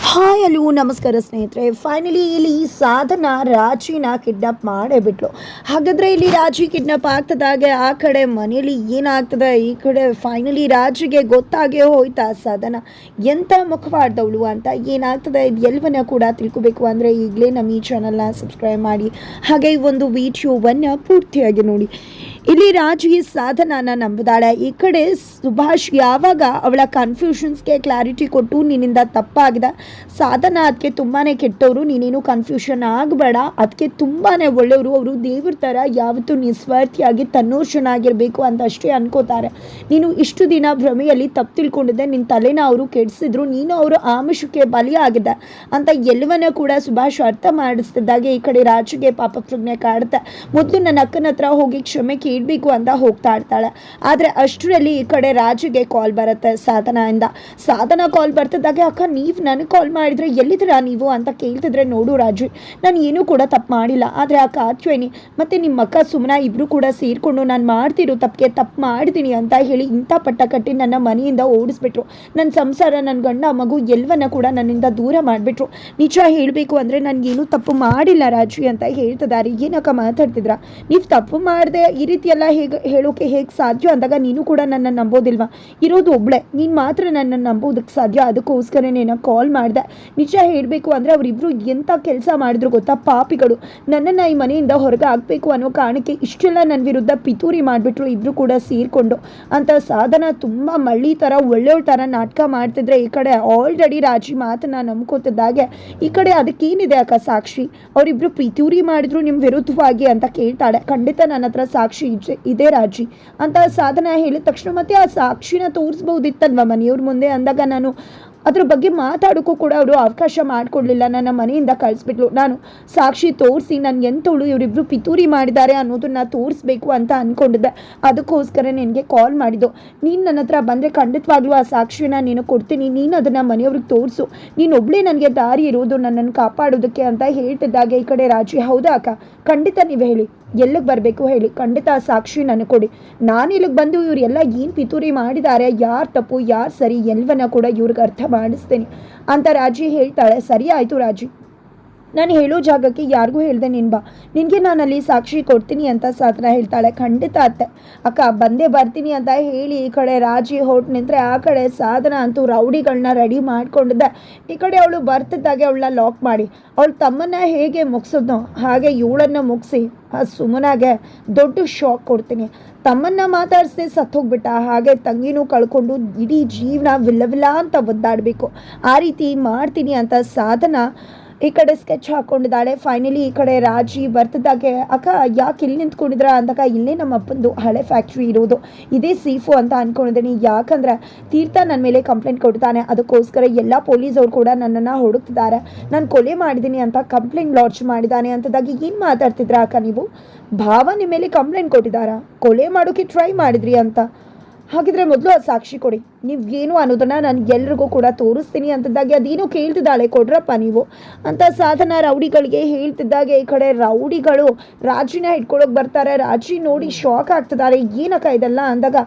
Hi ಅಲ್ಲೂ, ನಮಸ್ಕಾರ ಸ್ನೇಹಿತರೆ. ಫೈನಲಿ ಇಲ್ಲಿ ಸಾಧನ ರಾಜಿನ ಕಿಡ್ನಾಪ್ ಮಾಡೇ ಬಿಟ್ಲು ಹಾಗಾದರೆ ಇಲ್ಲಿ ರಾಜಿ ಕಿಡ್ನಾಪ್ ಆಗ್ತದಾಗೆ, ಆ ಕಡೆ ಮನೆಯಲ್ಲಿ ಏನಾಗ್ತದೆ? ಈ ಕಡೆ ಫೈನಲಿ ರಾಜಿಗೆ ಗೊತ್ತಾಗೇ ಹೋಯ್ತಾ ಸಾಧನ. ಎಂಥ ಮುಖವಾಡ್ದವಳು ಅಂತ ಏನಾಗ್ತದೆ? ಇದು ಎಲ್ಲವನ್ನ ಕೂಡ ತಿಳ್ಕೊಬೇಕು ಅಂದರೆ ಈಗಲೇ ನಮ್ಮ ಈ ಚಾನಲ್ನ ಸಬ್ಸ್ಕ್ರೈಬ್ ಮಾಡಿ. ಹಾಗೆ ಈ ಒಂದು ವಿಡಿಯೋವನ್ನು ಪೂರ್ತಿಯಾಗಿ ನೋಡಿ. ಇಲ್ಲಿ ರಾಜಿ ಸಾಧನನ ನಂಬಿದಾಳೆ. ಈ ಕಡೆ ಸುಭಾಷ್ ಯಾವಾಗ ಅವಳ ಕನ್ಫ್ಯೂಷನ್ಸ್ಗೆ ಕ್ಲಾರಿಟಿ ಕೊಟ್ಟು ನಿನ್ನಿಂದ ತಪ್ಪಾಗಿದೆ. ಸಾಧನ ಅದಕ್ಕೆ ತುಂಬಾ ಕೆಟ್ಟವರು. ನೀನೇನು ಕನ್ಫ್ಯೂಷನ್ ಆಗಬೇಡ. ಅದಕ್ಕೆ ತುಂಬಾ ಒಳ್ಳೆಯವರು. ಅವರು ದೇವ್ರ ಥರ ಯಾವತ್ತೂ ನಿಸ್ವಾರ್ಥಿಯಾಗಿ ತನ್ನೋಷನಾಗಿರಬೇಕು ಅಂತ ಅಷ್ಟೇ ಅನ್ಕೋತಾರೆ. ನೀನು ಇಷ್ಟು ದಿನ ಭ್ರಮೆಯಲ್ಲಿ ತಪ್ಪು ತಿಳ್ಕೊಂಡಿದ್ದೆ. ನಿನ್ನ ತಲೆನ ಅವರು ಕೆಡಿಸಿದ್ರು. ನೀನು ಅವರು ಆಮಿಷಕ್ಕೆ ಬಲಿಯಾಗಿದೆ ಅಂತ ಎಲ್ಲವನ್ನ ಕೂಡ ಸುಭಾಷ್ ಅರ್ಥ ಮಾಡಿಸ್ತಿದ್ದಾಗೆ ಈ ಕಡೆ ರಾಜುಗೆ ಪಾಪ ಪ್ರಜ್ಞೆ ಕಾಡುತ್ತೆ. ಮೊದಲು ನನ್ನ ಅಕ್ಕನ ಹತ್ರ ಹೋಗಿ ಕ್ಷಮೆ ಕೇಳಬೇಕು ಅಂತ ಹೋಗ್ತಾ ಇರ್ತಾಳೆ. ಆದರೆ ಅಷ್ಟರಲ್ಲಿ ಈ ಕಡೆ ರಾಜುಗೆ ಕಾಲ್ ಬರುತ್ತೆ ಸಾಧನದಿಂದ ಸಾಧನ ಕಾಲ್ ಬರ್ತಿದ್ದಾಗ, ಅಕ್ಕ, ನೀವು ನನಗೆ ಕಾಲ್ ಮಾಡಿದ್ರೆ ಎಲ್ಲಿದ್ದೀರಾ ನೀವು? ಅಂತ ಕೇಳ್ತಿದ್ರೆ, ನೋಡು ರಾಜು, ನಾನು ಏನೂ ಕೂಡ ತಪ್ಪು ಮಾಡಿಲ್ಲ. ಆದರೆ ಅಕ್ಕ ಅಶ್ವಿನಿ ಮತ್ತು ನಿಮ್ಮ ಅಕ್ಕ ಸುಮ್ಮನ ಇಬ್ಬರು ಕೂಡ ಸೇರಿಕೊಂಡು ನಾನು ಮಾಡ್ತಿರೋ ತಪ್ಪಿಗೆ ತಪ್ಪು ಮಾಡ್ತೀನಿ ಅಂತ ಹೇಳಿ ಇಂಥ ಪಟ್ಟ ಕಟ್ಟಿ ನನ್ನ ಮನೆಯಿಂದ ಓಡಿಸ್ಬಿಟ್ರು. ನನ್ನ ಸಂಸಾರ ನನ್ನ ಗಂಡ, ಮಗು ಎಲ್ಲವನ್ನ ಕೂಡ ನನ್ನಿಂದ ದೂರ ಮಾಡಿಬಿಟ್ರು. ನಿಜ ಹೇಳಬೇಕು ಅಂದರೆ ನನಗೇನು ತಪ್ಪು ಮಾಡಿಲ್ಲ ರಾಜು ಅಂತ ಹೇಳ್ತಿದ್ದಾರೆ. ಏನಕ್ಕ ಮಾತಾಡ್ತಿದ್ರ? ನೀವು ತಪ್ಪು ಮಾಡಿದೆ ಈ ಎಲ್ಲ ಹೇಗೆ, ಹೇಳೋಕೆ ಹೇಗೆ ಸಾಧ್ಯ ಅಂದಾಗ ನೀನು ಕೂಡ ನನ್ನ ನಂಬೋದಿಲ್ವಾ? ಇರೋದು ಒಬ್ಳೆ. ನೀನು ಮಾತ್ರ ನನ್ನ ನಂಬೋದಕ್ಕೆ ಸಾಧ್ಯ. ಅದಕ್ಕೋಸ್ಕರ ನಾನು ಕಾಲ್ ಮಾಡಿದೆ. ನಿಜ ಹೇಳಬೇಕು ಅಂದರೆ ಅವರಿಬ್ಬರು ಎಂಥ ಕೆಲಸ ಮಾಡಿದ್ರು ಗೊತ್ತಾ? ಪಾಪಿಗಳು. ನನ್ನನ್ನು ಈ ಮನೆಯಿಂದ ಹೊರಗೆ ಆಗಬೇಕು ಅನ್ನೋ ಕಾರಣಕ್ಕೆ ಇಷ್ಟೆಲ್ಲ ನನ್ನ ವಿರುದ್ಧ ಪಿತೂರಿ ಮಾಡಿಬಿಟ್ರು ಇಬ್ಬರು ಕೂಡ ಸೇರಿಕೊಂಡು. ಅಂತ ಸಾಧನ ತುಂಬ ಮಳ್ಳಿ ಥರ ಒಳ್ಳೆಯವ್ರ ಥರ ನಾಟಕ ಮಾಡ್ತಿದ್ರೆ ಈ ಕಡೆ ಆಲ್ರೆಡಿ ರಾಜಿ ಮಾತನ್ನ ನಂಬ್ಕೊತಿದ್ದಾಗೆ ಈ ಕಡೆ ಅದಕ್ಕೇನಿದೆ ಅಕ್ಕ ಸಾಕ್ಷಿ? ಅವರಿಬ್ಬರು ಪಿತೂರಿ ಮಾಡಿದ್ರು ನಿಮ್ಮ ವಿರುದ್ಧವಾಗಿ ಅಂತ ಕೇಳ್ತಾಳೆ. ಖಂಡಿತ ನನ್ನ ಹತ್ರ ಸಾಕ್ಷಿ ಇದೆ- ಇದೇ ರಾಜಿ. ಅಂತ ಸಾಧನ ಹೇಳಿದ ತಕ್ಷಣ ಮತ್ತೆ ಆ ಸಾಕ್ಷಿನ ತೋರಿಸ್ಬಹುದಿತ್ತಲ್ವ ಮನೆಯವ್ರ ಮುಂದೆ? ಅಂದಾಗ ನಾನು ಅದ್ರ ಬಗ್ಗೆ ಮಾತಾಡೋಕ್ಕೂ ಕೂಡ ಅವರು ಅವಕಾಶ ಮಾಡಿಕೊಡ್ಲಿಲ್ಲ. ನನ್ನ ಮನೆಯಿಂದ ಕಳಿಸ್ಬಿಟ್ಲು. ನಾನು ಸಾಕ್ಷಿ ತೋರಿಸಿ ನಾನು ಎಂಥವಳು ಇವರಿಬ್ರು ಪಿತೂರಿ ಮಾಡಿದ್ದಾರೆ ಅನ್ನೋದನ್ನ ತೋರಿಸ್ಬೇಕು ಅಂತ ಅಂದ್ಕೊಂಡಿದ್ದೆ ಅದಕ್ಕೋಸ್ಕರ ನಿನಗೆ ಕಾಲ್ ಮಾಡಿದ್ದು. ನೀನು ನನ್ನ ಹತ್ರ ಬಂದರೆ ಖಂಡಿತವಾಗ್ಲೂ ಆ ಸಾಕ್ಷಿನ ನೀನು ಕೊಡ್ತೀನಿ. ನೀನು ಅದನ್ನು ಮನೆಯವ್ರಿಗೆ ತೋರಿಸು. ನೀನು ಒಬ್ಬಳೇ ನನಗೆ ದಾರಿ ಇರೋದು, ನನ್ನನ್ನು ಕಾಪಾಡೋದಕ್ಕೆ ಅಂತ ಹೇಳ್ತಿದ್ದಾಗೆ ಈ ಕಡೆ ರಾಜಿ. ಹೌದಾ ಅಕ್ಕ? ಖಂಡಿತ ನೀವು ಹೇಳಿ. ಎಲ್ಲಿಗೆ ಬರಬೇಕು ಹೇಳಿ. ಖಂಡಿತ ಆ ಸಾಕ್ಷಿ ನನಗೆ ಕೊಡಿ. ನಾನು ಇಲ್ಲಿಗೆ ಬಂದು ಇವರೆಲ್ಲ ಏನು ಪಿತೂರಿ ಮಾಡಿದ್ದಾರೆ, ಯಾರು ತಪ್ಪು, ಯಾರು ಸರಿ ಎಲ್ಲವನ್ನ ಕೂಡ ಇವ್ರಿಗೆ ಅರ್ಥ ಮಾಡಿಸ್ತೀನಿ. ಅಂತ ರಾಜಿ ಹೇಳ್ತಾಳೆ. ಸರಿ ಆಯಿತು ರಾಜಿ. ನಾನು ಹೇಳೋ ಜಾಗಕ್ಕೆ ಯಾರಿಗೂ ಹೇಳ್ದೆ ನೀನು ಬಾ. ನಿನಗೆ ನಾನು ಅಲ್ಲಿ ಸಾಕ್ಷಿ ಕೊಡ್ತೀನಿ ಅಂತ ಸಾತ್ರ ಹೇಳ್ತಾಳೆ. ಖಂಡಿತ ಅತ್ತೆ. ಅಕ್ಕ, ಬಂದೇ ಬರ್ತೀನಿ ಅಂತ ಹೇಳಿ ಈ ಕಡೆ ರಾಜಿ ಹೊರಟು ನಿಂತರೆ ಆ ಕಡೆ ಸಾಧನ ಅಂತೂ ರೌಡಿಗಳನ್ನ ರೆಡಿ ಮಾಡ್ಕೊಂಡಿದ್ದೆ. ಈ ಕಡೆ ಅವಳು ಬರ್ತಿದ್ದಾಗೆ ಅವಳನ್ನ ಲಾಕ್ ಮಾಡಿ. ಅವಳು ತಮ್ಮನ್ನ ಹೇಗೆ ಮುಗಿಸಿದ್ನೋ ಹಾಗೆ ಇವಳನ್ನ ಮುಗಿಸಿ. ಆ ಸುಮ್ಮನಾಗೆ ದೊಡ್ಡ ಶಾಕ್ ಕೊಡ್ತೀನಿ. ತಮ್ಮನ್ನ ಮಾತಾಡಿಸಿ ಸತ್ತೋಗ್ಬಿಟ್ಟ. ಹಾಗೆ ತಂಗಿನೂ ಕಳ್ಕೊಂಡು ಇಡೀ ಜೀವನ ವಿಲ್ಲ ವಿಲ್ಲ ಅಂತ ಒದ್ದಾಡಬೇಕು. ಆ ರೀತಿ ಮಾಡ್ತೀನಿ ಅಂತ ಸಾಧನ ಈ ಕಡೆ ಸ್ಕೆಚ್ ಹಾಕೊಂಡಿದ್ದಾಳೆ. ಫೈನಲಿ ಈ ಕಡೆ ರಾಜಿ ಬರ್ತಿದ್ದಾಗೆ ಅಕ್ಕ, ಯಾಕೆ ಇಲ್ಲಿ ನಿಂತ್ಕೊಂಡಿದ್ರ ಅಂದಾಗ, ಇಲ್ಲೇ ನಮ್ಮ ಅಪ್ಪಂದು ಹಳೆ ಫ್ಯಾಕ್ಟ್ರಿ ಇರೋದು. ಇದೇ ಸೇಫು ಅಂತ ಅನ್ಕೊಂಡಿದ್ದೀನಿ. ಯಾಕಂದ್ರೆ ತೀರ್ಥ ನನ್ನ ಮೇಲೆ ಕಂಪ್ಲೇಂಟ್ ಕೊಡ್ತಾನೆ. ಅದಕ್ಕೋಸ್ಕರ ಎಲ್ಲ ಪೊಲೀಸ್ ಅವ್ರು ಕೂಡ ನನ್ನನ್ನು ಹುಡುಕ್ತಿದ್ದಾರೆ. ನಾನು ಕೊಲೆ ಮಾಡಿದ್ದೀನಿ ಅಂತ ಕಂಪ್ಲೇಂಟ್ ಲಾಂಚ್ ಮಾಡಿದ್ದಾನೆ ಅಂತದಾಗಿ ಏನು ಮಾತಾಡ್ತಿದ್ರ ಅಕ್ಕ ನೀವು? ಭಾವ ನಿಮ್ಮ ಮೇಲೆ ಕಂಪ್ಲೇಂಟ್ ಕೊಟ್ಟಿದ್ದಾರಾ? ಕೊಲೆ ಮಾಡೋಕೆ ಟ್ರೈ ಮಾಡಿದ್ರಿ ಅಂತ. ಹಾಗಿದ್ರೆ ಮೊದಲು ಅದು ಸಾಕ್ಷಿ ಕೊಡಿ. ನೀವು ಏನು ಅನ್ನೋದನ್ನ ನಾನು ಎಲ್ರಿಗೂ ಕೂಡ ತೋರಿಸ್ತೀನಿ ಅಂತದ್ದಾಗೆ ಅದೇನು ಕೇಳ್ತಿದ್ದಾಳೆ, ಕೊಡ್ರಪ್ಪ ನೀವು. ಅಂತ ಸಾಧನ ರೌಡಿಗಳಿಗೆ ಹೇಳ್ತಿದ್ದಾಗೆ ಈ ಕಡೆ ರೌಡಿಗಳು. ರಾಜಿನ ಇಟ್ಕೊಳಕ್ ಬರ್ತಾರೆ, ರಾಜಿ ನೋಡಿ ಶಾಕ್ ಆಗ್ತಿದ್ದಾರೆ. ಏನಕ್ಕ ಇದೆಲ್ಲ ಅಂದಾಗ,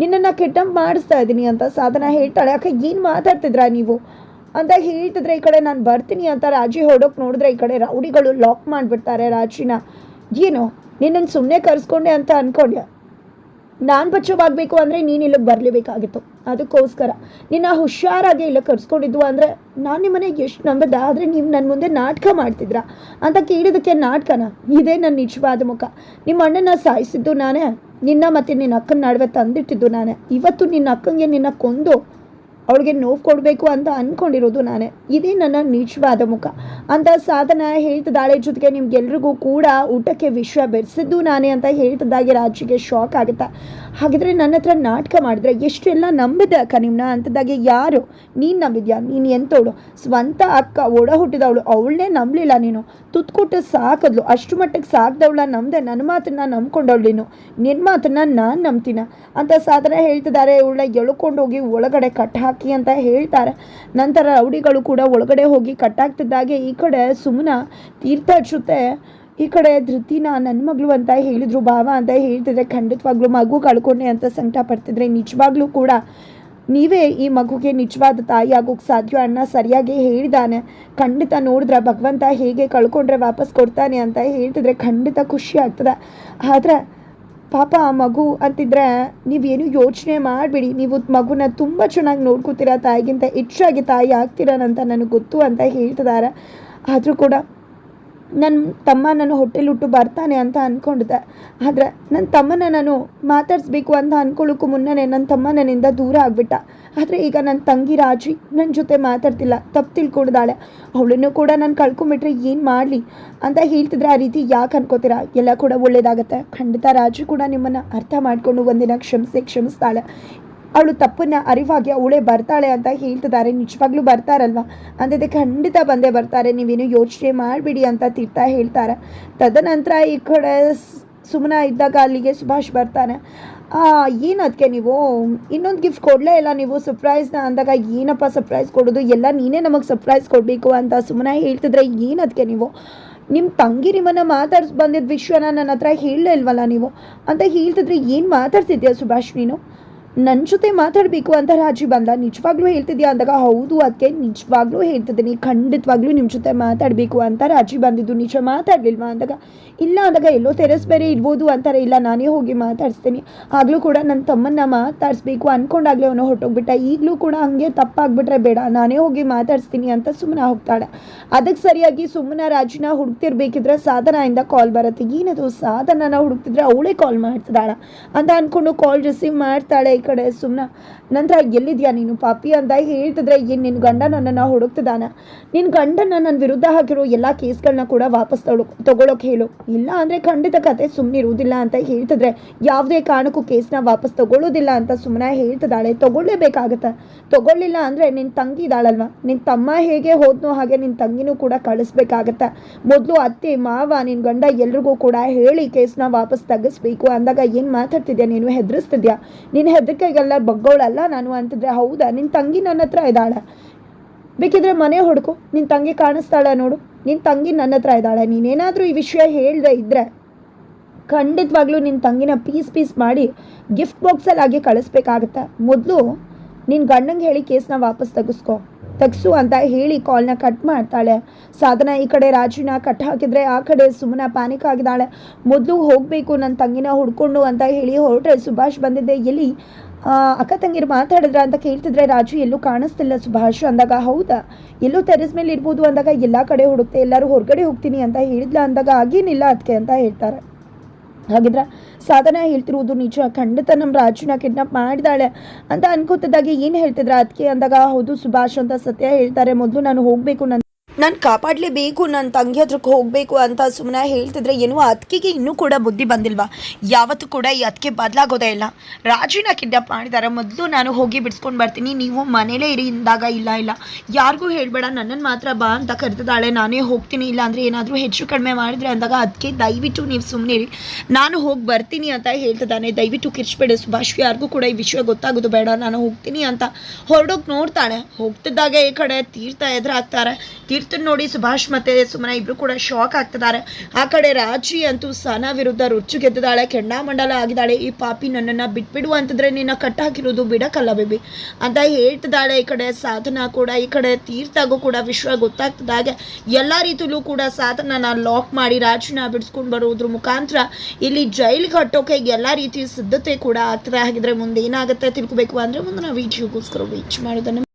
ನಿನ್ನನ್ನು ಕೆಟ್ಟ ಮಾಡಿಸ್ತಾ ಇದ್ದೀನಿ ಅಂತ ಸಾಧನ ಹೇಳ್ತಾಳೆ. ಅಕ್ಕ, ಏನು ಮಾತಾಡ್ತಿದ್ರಾ ನೀವು? ಅಂತ ಹೇಳ್ತಿದ್ರೆ ಈ ಕಡೆ ನಾನು ಬರ್ತೀನಿ ಅಂತ ರಾಜಿ ಹೊಡೋಕೆ ನೋಡಿದ್ರೆ ಈ ಕಡೆ ರೌಡಿಗಳು ಲಾಕ್ ಮಾಡಿಬಿಡ್ತಾರೆ ರಾಜಿನ. ಏನು ನಿನ್ನನ್ನು ಸುಮ್ಮನೆ ಕರೆಸ್ಕೊಂಡೆ ಅಂತ ಅನ್ಕೊಂಡೆ ನಾನು ಬಚ್ಚವಾಗಬೇಕು ಅಂದರೆ ನೀನು ಇಲ್ಲಿಗೆ ಬರಲೇಬೇಕಾಗಿತ್ತು. ಅದಕ್ಕೋಸ್ಕರ. ನಿನ್ನ ಹುಷಾರಾಗಿ ಇಲ್ಲ ಕರ್ಸ್ಕೊಂಡಿದ್ದು ಅಂದರೆ ನಾನು ನಿಮ್ಮನೆ ಎಷ್ಟು ನಂಬದ? ಆದರೆ ನೀವು ನನ್ನ ಮುಂದೆ ನಾಟಕ ಮಾಡ್ತಿದ್ರಾ? ಅಂತ ಕೇಳಿದಕ್ಕೆ ನಾಟಕನ? ಇದೇ ನನ್ನ ನಿಜವಾದ ಮುಖ. ನಿಮ್ಮ ಅಣ್ಣನ ಸಾಯಿಸಿದ್ದು ನಾನೇ. ನಿನ್ನ ಮತ್ತು ನಿನ್ನ ಅಕ್ಕನ ನಡುವೆ ತಂದಿಟ್ಟಿದ್ದು ನಾನೇ. ಇವತ್ತು ನಿನ್ನ ಅಕ್ಕಂಗೆ ನಿನ್ನ ಕೊಂದು ಅವಳಿಗೆ ನೋವು ಕೊಡಬೇಕು ಅಂತ ಅಂದ್ಕೊಂಡಿರೋದು ನಾನೇ. ಇದೇ ನನ್ನ ನಿಜವಾದ ಮುಖ. ಅಂತ ಸಾಧನ ಹೇಳ್ತಿದ್ದಾಳೆ ಜೊತೆಗೆ ನಿಮ್ಗೆಲ್ರಿಗೂ ಕೂಡ ಊಟಕ್ಕೆ ವಿಷಯ ಬೆರೆಸಿದ್ದು ನಾನೇ ಅಂತ ಹೇಳ್ತಿದ್ದಾಗೆ ರಾಜಿಗೆ ಶಾಕ್ ಆಗುತ್ತಾ. ಹಾಗಿದ್ರೆ ನನ್ನ ಹತ್ರ ನಾಟಕ ಮಾಡಿದ್ರೆ ಎಷ್ಟೆಲ್ಲ ನಂಬಿದೆ ಅಕ್ಕ ನಿಮ್ಮನ್ನ ಅಂತದಾಗೆ ಯಾರು? ನೀನು ನಂಬಿದ್ಯಾ? ನೀನು ಎಂತವಳು ಸ್ವಂತ ಅಕ್ಕ ಒಡ ಹುಟ್ಟಿದವಳು, ಅವಳನ್ನೇ ನಂಬಲಿಲ್ಲ ನೀನು. ತುತ್ತು ಕೊಟ್ಟು ಸಾಕಿದ್ಲು. ಅಷ್ಟು ಮಟ್ಟಿಗೆ ಸಾಕ್ದವಳ ನಂಬದೆ ನನ್ನ ಮಾತನ್ನ ನಂಬ್ಕೊಂಡವಳು ನೀನು. ನಿನ್ನ ಮಾತನ್ನ ನಾನು ನಂಬ್ತೀನ? ಅಂತ ಸಾಧನ ಹೇಳ್ತಿದ್ದಾರೆ. ಇವಳನ್ನ ಎಳ್ಕೊಂಡೋಗಿ ಒಳಗಡೆ ಕಟ್ ಹಾಕಿ ಅಂತ ಹೇಳ್ತಾರೆ. ನಂತರ ರೌಡಿಗಳು ಕೂಡ ಒಳಗಡೆ ಹೋಗಿ ಕಟ್ಟಾಗ್ತಿದ್ದಾಗೆ ಈ ಕಡೆ ಸುಮ್ಮನ ತೀರ್ಥ ಜೊತೆ ಈ ಕಡೆ ಧೃತಿನ ನನ್ನ ಮಗಳು ಅಂತ ಹೇಳಿದ್ರು, ಭಾವ ಅಂತ ಹೇಳ್ತಿದ್ರೆ ಖಂಡಿತವಾಗ್ಲೂ ಮಗು ಕಳ್ಕೊಂಡೆ ಅಂತ ಸಂಕಟ ಪಡ್ತಿದ್ರೆ ನಿಜವಾಗ್ಲೂ ಕೂಡ ನೀವೇ ಈ ಮಗುಗೆ ನಿಜವಾದ ತಾಯಿ ಆಗೋಕ್ಕೆ ಸಾಧ್ಯ ಅಣ್ಣ ಸರಿಯಾಗಿ ಹೇಳಿದಾನೆ. ಖಂಡಿತ ನೋಡಿದ್ರೆ ಭಗವಂತ ಹೇಗೆ ಕಳ್ಕೊಂಡ್ರೆ ವಾಪಸ್ ಕೊಡ್ತಾನೆ ಅಂತ ಹೇಳ್ತಿದ್ರೆ ಖಂಡಿತ ಖುಷಿ ಆಗ್ತದೆ. ಆದರೆ ಪಾಪ ಆ ಮಗು ಅಂತಿದ್ರೆ ನೀವೇನು ಯೋಚನೆ ಮಾಡಬೇಡಿ. ನೀವು ಮಗುನ ತುಂಬ ಚೆನ್ನಾಗಿ ನೋಡ್ಕೋತೀರ, ತಾಯಿಗಿಂತ ಹೆಚ್ಚಾಗಿ ತಾಯಿ ಆಗ್ತೀರನಂತ ನನಗೆ ಗೊತ್ತು ಅಂತ ಹೇಳ್ತಿದ್ದಾರೆ. ಆದರೂ ಕೂಡ ನನ್ನ ತಮ್ಮ ನನ್ನ ಹೊಟ್ಟೆಲಿ ಹುಟ್ಟು ಬರ್ತಾನೆ ಅಂತ ಅಂದ್ಕೊಂಡಿದ್ದೆ ಆದರೆ ನನ್ನ ತಮ್ಮನ ನಾನು ಮಾತಾಡಿಸ್ಬೇಕು ಅಂತ ಅಂದ್ಕೊಳ್ಳೋಕ್ಕೂ ಮುನ್ನನೇ ನನ್ನ ತಮ್ಮ ನನ್ನಿಂದ ದೂರ ಆಗಿಬಿಟ್ಟ. ಆದರೆ ಈಗ ನನ್ನ ತಂಗಿ ರಾಜಿ ನನ್ನ ಜೊತೆ ಮಾತಾಡ್ತಿಲ್ಲ, ತಪ್ಪು ತಿಳ್ಕೊಂಡಿದ್ದಾಳೆ. ಅವಳನ್ನು ಕೂಡ ನಾನು ಕಳ್ಕೊಂಬಿಟ್ರೆ ಏನು ಮಾಡಲಿ ಅಂತ ಹೇಳ್ತಿದ್ರೆ ಆ ರೀತಿ ಯಾಕೆ ಅನ್ಕೋತೀರಾ? ಎಲ್ಲ ಕೂಡ ಒಳ್ಳೇದಾಗತ್ತೆ. ಖಂಡಿತ ರಾಜು ಕೂಡ ನಿಮ್ಮನ್ನು ಅರ್ಥ ಮಾಡಿಕೊಂಡು ಒಂದಿನ ಕ್ಷಮಿಸಿ, ಕ್ಷಮಿಸ್ತಾಳೆ. ಅವಳು ತಪ್ಪನ್ನ ಅರಿವಾಗಿ ಅವಳೇ ಬರ್ತಾಳೆ ಅಂತ ಹೇಳ್ತಿದ್ದಾರೆ. ನಿಜವಾಗ್ಲೂ ಬರ್ತಾರಲ್ವಾ? ಅಂದರೆ ಖಂಡಿತ ಬಂದೇ ಬರ್ತಾರೆ. ನೀವೇನು ಯೋಚನೆ ಮಾಡಿಬಿಡಿ ಅಂತ ತೀರ್ಥ ಹೇಳ್ತಾರೆ. ತದನಂತರ ಈ ಕಡೆ ಸ್- ಸುಮನ ಇದ್ದಾಗ ಅಲ್ಲಿಗೆ ಸುಭಾಷ್ ಬರ್ತಾನೆ. ಏನು ಅದಕ್ಕೆ ನೀವು? ಇನ್ನೊಂದು ಗಿಫ್ಟ್ ಕೊಡಲೇ ಇಲ್ಲ ನೀವು ಸರ್ಪ್ರೈಸ್ನ ಅಂದಾಗ ಏನಪ್ಪ ಸರ್ಪ್ರೈಸ್ ಕೊಡೋದು? ಎಲ್ಲ ನೀನೇ ನಮಗೆ ಸರ್ಪ್ರೈಸ್ ಕೊಡಬೇಕು ಅಂತ ಸುಮ್ಮನೆ ಹೇಳ್ತಿದ್ರೆ ಏನು ಅದಕ್ಕೆ ನೀವು? ನಿಮ್ಮ ತಂಗಿ ನಿಮ್ಮನ್ನು ಮಾತಾಡ್ಸಿ ಬಂದಿದ್ದ ವಿಷಯನ ನನ್ನ ಹತ್ರ ಹೇಳಲೇ ಇಲ್ವಲ್ಲ ನೀವು? ಅಂತ ಹೇಳ್ತಿದ್ರೆ ಏನು ಮಾತಾಡ್ತಿದ್ಯಾ ಸುಭಾಷ್ ನೀನು? ನನ್ನ ಜೊತೆ ಮಾತಾಡಬೇಕು ಅಂತ ರಾಜಿ ಬಂದ. ನಿಜವಾಗ್ಲೂ ಹೇಳ್ತಿದ್ಯಾ ಅಂದಾಗ, ಹೌದು ಅದಕ್ಕೆ ನಿಜವಾಗ್ಲೂ ಹೇಳ್ತಿದ್ದೀನಿ. ಖಂಡಿತವಾಗ್ಲೂ ನಿಮ್ಮ ಜೊತೆ ಮಾತಾಡಬೇಕು ಅಂತ ರಾಜಿ ಬಂದಿದ್ದು. ನಿಜ ಮಾತಾಡಲಿಲ್ವಾ ಅಂದಾಗ, ಇಲ್ಲ ಅಂದಾಗ, ಎಲ್ಲೋ ತೆರೆಸ್ ಬೇರೆ ಇರ್ಬೋದು ಅಂತಾರೆ. ಇಲ್ಲ, ನಾನೇ ಹೋಗಿ ಮಾತಾಡಿಸ್ತೀನಿ. ಆಗಲೂ ಕೂಡ ನನ್ನ ತಮ್ಮನ್ನ ಮಾತಾಡಿಸ್ಬೇಕು ಅಂದ್ಕೊಂಡಾಗಲೇ ಅವನು ಹೊರಟೋಗ್ಬಿಟ್ಟ. ಈಗಲೂ ಕೂಡ ಹಂಗೆ ತಪ್ಪಾಗ್ಬಿಟ್ರೆ ಬೇಡ, ನಾನೇ ಹೋಗಿ ಮಾತಾಡಿಸ್ತೀನಿ ಅಂತ ಸುಮ್ಮನೆ ಹೋಗ್ತಾಳೆ. ಅದಕ್ಕೆ ಸರಿಯಾಗಿ ಸುಮ್ಮನೆ ರಾಜಿನ ಹುಡುಕ್ತಿರ್ಬೇಕಿದ್ರೆ ಸಾಧನದಿಂದ ಕಾಲ್ ಬರುತ್ತೆ. ಏನದು ಸಾಧನನ ಹುಡುಕ್ತಿದ್ರೆ ಅವಳೇ ಕಾಲ್ ಮಾಡ್ತಿದ್ದಾಳ ಅಂತ ಅಂದ್ಕೊಂಡು ಕಾಲ್ ರಿಸೀವ್ ಮಾಡ್ತಾಳೆ. ಕಡೆ ಸುಮ್ಮನೆ ನಂತರ ಎಲ್ಲಿದ್ಯಾ ನೀನು ಪಾಪಿ? ಅಂತ ಹೇಳ್ತಿದ್ರೆ, ಏನು ನಿನ್ನ ಗಂಡ ನನ್ನನ್ನು ಹುಡುಕ್ತಿದ್ದಾನ? ನಿನ್ನ ಗಂಡನ ನನ್ನ ವಿರುದ್ಧ ಹಾಕಿರೋ ಎಲ್ಲ ಕೇಸ್ಗಳನ್ನ ಕೂಡ ವಾಪಸ್ ತಗೊಳಕ್ಕೆ ಹೇಳು. ಇಲ್ಲ ಅಂದರೆ ಖಂಡಿತ ಕತೆ ಸುಮ್ಮನಿರುವುದಿಲ್ಲ ಅಂತ ಹೇಳ್ತಿದ್ರೆ, ಯಾವುದೇ ಕಾರಣಕ್ಕೂ ಕೇಸ್ನ ವಾಪಸ್ ತಗೊಳ್ಳೋದಿಲ್ಲ ಅಂತ ಸುಮ್ಮನೆ ಹೇಳ್ತಿದ್ದಾಳೆ. ತಗೊಳ್ಳೇಬೇಕಾಗತ್ತೆ ತಗೊಳ್ಳಿಲ್ಲ ಅಂದರೆ ನಿನ್ನ ತಂಗಿ ಇದ್ದಾಳಲ್ವ? ನಿನ್ನ ತಮ್ಮ ಹೇಗೆ ಹೋದ್ನೋ ಹಾಗೆ ನಿನ್ನ ತಂಗಿನೂ ಕೂಡ ಕಳಿಸ್ಬೇಕಾಗತ್ತೆ? ಮೊದಲು ಅತ್ತೆ, ಮಾವ ನಿನ್ನ ಗಂಡ ಎಲ್ರಿಗೂ ಕೂಡ ಹೇಳಿ ಕೇಸ್ನ ವಾಪಸ್ ತೆಗಿಸ್ಬೇಕು ಅಂದಾಗ ಏನು ಮಾತಾಡ್ತಿದ್ಯಾ? ನೀನು ಹೆದರಿಸ್ತಿದ್ಯಾ? ನಿನ್ನ ಈಗೆಲ್ಲ ಬಗ್ಗೋಳಲ್ಲ ನಾನು ಅಂತಿದ್ರೆ, ಹೌದಾ? ನಿನ್ನ ತಂಗಿ ನನ್ನ ಹತ್ರ ಇದ್ದಾಳೆ. ಬೇಕಿದ್ರೆ ಮನೆ ಹುಡುಕು ನಿನ್ನ ತಂಗಿ ಕಾಣಿಸ್ತಾಳೆ ನೋಡು. ನಿನ್ನ ತಂಗಿ ನನ್ನ ಹತ್ರ ಇದ್ದಾಳೆ. ನೀನೇನಾದರೂ ಈ ವಿಷಯ ಹೇಳ್ದೆ ಇದ್ದರೆ ಖಂಡಿತವಾಗ್ಲೂ ನಿನ್ನ ತಂಗಿನ ಪೀಸ್ ಪೀಸ್ ಮಾಡಿ ಗಿಫ್ಟ್ ಬಾಕ್ಸಲ್ಲಿ ಹಾಗೆ ಕಳಿಸ್ಬೇಕಾಗತ್ತೆ. ಮೊದಲು ನಿನ್ನ ಗಂಡಂಗೆ ಹೇಳಿ ಕೇಸ್ನ ವಾಪಸ್ ತೆಗಿಸ್ಕೊ. ತೆಗ್ಸು ಅಂತ ಹೇಳಿ ಕಾಲ್ನ ಕಟ್ ಮಾಡ್ತಾಳೆ. ಸಾಧನ ಈ ಕಡೆ ರಾಜಿನ ಕಟ್ ಹಾಕಿದ್ರೆ ಆ ಕಡೆ ಸುಮ್ಮನ ಪ್ಯಾನಿಕ್ ಆಗಿದ್ದಾಳೆ. ಮೊದಲು ಹೋಗಬೇಕು ನನ್ನ ತಂಗಿನ ಹುಡ್ಕೊಂಡು ಅಂತ ಹೇಳಿ ಹೊರಟ್ರೆ ಸುಭಾಷ್ ಬಂದಿದ್ದೆ. ಎಲ್ಲಿ? ಅಕ್ಕ ತಂಗಿರು ಮಾತಾಡಿದ್ರ ಅಂತ ಕೇಳ್ತಿದ್ರೆ ರಾಜು, ಎಲ್ಲೂ ಕಾಣಿಸ್ತಿಲ್ಲ ಸುಭಾಷ್ ಅಂದಾಗ. ಹೌದಾ? ಎಲ್ಲೂ ಟೆರೆಸ್ ಮೇಲೆ ಇರ್ಬೋದು ಅಂದಾಗ ಎಲ್ಲ ಕಡೆ ಹುಡುಕ್ತೆ, ಎಲ್ಲರೂ ಹೊರಗಡೆ ಹೋಗ್ತೀನಿ ಅಂತ ಹೇಳಿದ್ಲ ಅಂದಾಗ ಆಗೇನಿಲ್ಲ ಅದಕ್ಕೆ ಅಂತ ಹೇಳ್ತಾರೆ. ಹಾಗಿದ್ರೆ ಸಾಧನ ಹೇಳ್ತಿರುವುದು ನಿಜ. ಖಂಡಿತ ನಮ್ಮ ರಾಜುನ ಕಿಡ್ನಾಪ್ ಮಾಡಿದಾಳೆ ಅಂತ ಅನ್ಕೋತಿದ್ದಾಗೆ ಏನು ಹೇಳ್ತಿದ್ರ? ಅದಕ್ಕೆ ಅಂದಾಗ ಹೌದು ಸುಭಾಷ್ ಅಂತ ಸತ್ಯ ಹೇಳ್ತಾರೆ. ಮೊದಲು ನಾನು ಹೋಗಬೇಕು ನನ್ನ ನಾನು ಕಾಪಾಡಲೇಬೇಕು ನನ್ನ ತಂಗಿ ಹತ್ರಕ್ಕೆ ಹೋಗಬೇಕು ಅಂತ ಸುಮ್ಮನೆ ಹೇಳ್ತಿದ್ರೆ ಏನೋ ಅತ್ಕಿಗೆ ಇನ್ನೂ ಕೂಡ ಬುದ್ಧಿ ಬಂದಿಲ್ವಾ? ಯಾವತ್ತೂ ಕೂಡ ಈ ಅದಕ್ಕೆ ಬದಲಾಗೋದೇ ಇಲ್ಲ. ರಾಜುನ ಕಿಡ್ನಾಪ್ ಮಾಡಿದ್ದಾರೆ ಮೊದಲು ನಾನು ಹೋಗಿ ಬಿಡಿಸ್ಕೊಂಡು ಬರ್ತೀನಿ, ನೀವು ಮನೇಲೇ ಇರಿ ಇಂದಾಗ ಇಲ್ಲ ಇಲ್ಲ. ಯಾರಿಗೂ ಹೇಳಬೇಡ ನನ್ನನ್ನು ಮಾತ್ರ ಬಾ ಅಂತ ಕರೆದಿದ್ದಾಳೆ, ನಾನೇ ಹೋಗ್ತೀನಿ, ಇಲ್ಲ ಅಂದರೆ ಏನಾದರೂ ಹೆಚ್ಚು ಕಡಿಮೆ ಮಾಡಿದ್ರೆ ಅಂದಾಗ ಅದಕ್ಕೆ ದಯವಿಟ್ಟು ನೀವು ಸುಮ್ಮನೆ ಇರಿ. ನಾನು ಹೋಗಿ ಬರ್ತೀನಿ ಅಂತ ಹೇಳ್ತಿದ್ದಾನೆ, ದಯವಿಟ್ಟು ಕಿರ್ಚ್ಬೇಡ ಸುಭಾಷ್, ಯಾರಿಗೂ ಕೂಡ ಈ ವಿಷಯ ಗೊತ್ತಾಗೋದು ಬೇಡ, ನಾನು ಹೋಗ್ತೀನಿ ಅಂತ ಹೊರಡೋಗಿ ನೋಡ್ತಾಳೆ. ಹೋಗ್ತಿದ್ದಾಗ ಈ ಕಡೆ ತೀರ್ಥ ಎದುರಾಗ್ತಾರೆ. ತೀರ್ಥನ್ ನೋಡಿ ಸುಭಾಷ್ ಮತ್ತೆ ಸುಮನ ಇಬ್ರು ಕೂಡ ಶಾಕ್ ಆಗ್ತಿದ್ದಾರೆ. ಆ ಕಡೆ ರಾಜಿ ಅಂತೂ ಸನ ವಿರುದ್ಧ ರುಚ್ಚು ಗೆದ್ದಿದ್ದಾಳೆ. ಕೆಂಡಾಮಂಡಲ ಆಗಿದ್ದಾಳೆ. ಈ ಪಾಪಿ ನನ್ನನ್ನು ಬಿಟ್ಬಿಡು ಅಂತಂದ್ರೆ ನಿನ್ನ ಕಟ್ಟ ಹಾಕಿರೋದು ಬಿಡಕ್ಕಲ್ಲ ಬೇಬಿ ಅಂತ ಹೇಳ್ತಿದ್ದಾಳೆ. ಈ ಕಡೆ ಸಾಧನ ಕೂಡ, ಈ ಕಡೆ ತೀರ್ಥಾಗೂ ಕೂಡ ವಿಶ್ವ ಗೊತ್ತಾಗ್ತದಾಗೆ ಎಲ್ಲ ರೀತಿಲೂ ಕೂಡ ಸಾಧನನ ಲಾಕ್ ಮಾಡಿ ರಾಜನ ಬಿಡಿಸ್ಕೊಂಡು ಬರೋದ್ರ ಮುಖಾಂತರ ಇಲ್ಲಿ ಜೈಲಿಗೆ ಕಟ್ಟೋಕೆ ಎಲ್ಲ ರೀತಿಯ ಸಿದ್ಧತೆ ಕೂಡ ಆಗ್ತದೆ. ಹಾಗಿದ್ರೆ ಮುಂದೆ ಏನಾಗುತ್ತೆ ತಿಳ್ಕೊಬೇಕು ಅಂದರೆ ಮುಂದಿನ ವೀಡಿಯೋಗೋಸ್ಕರ ವೀಚ್ ಮಾಡೋದನ್ನು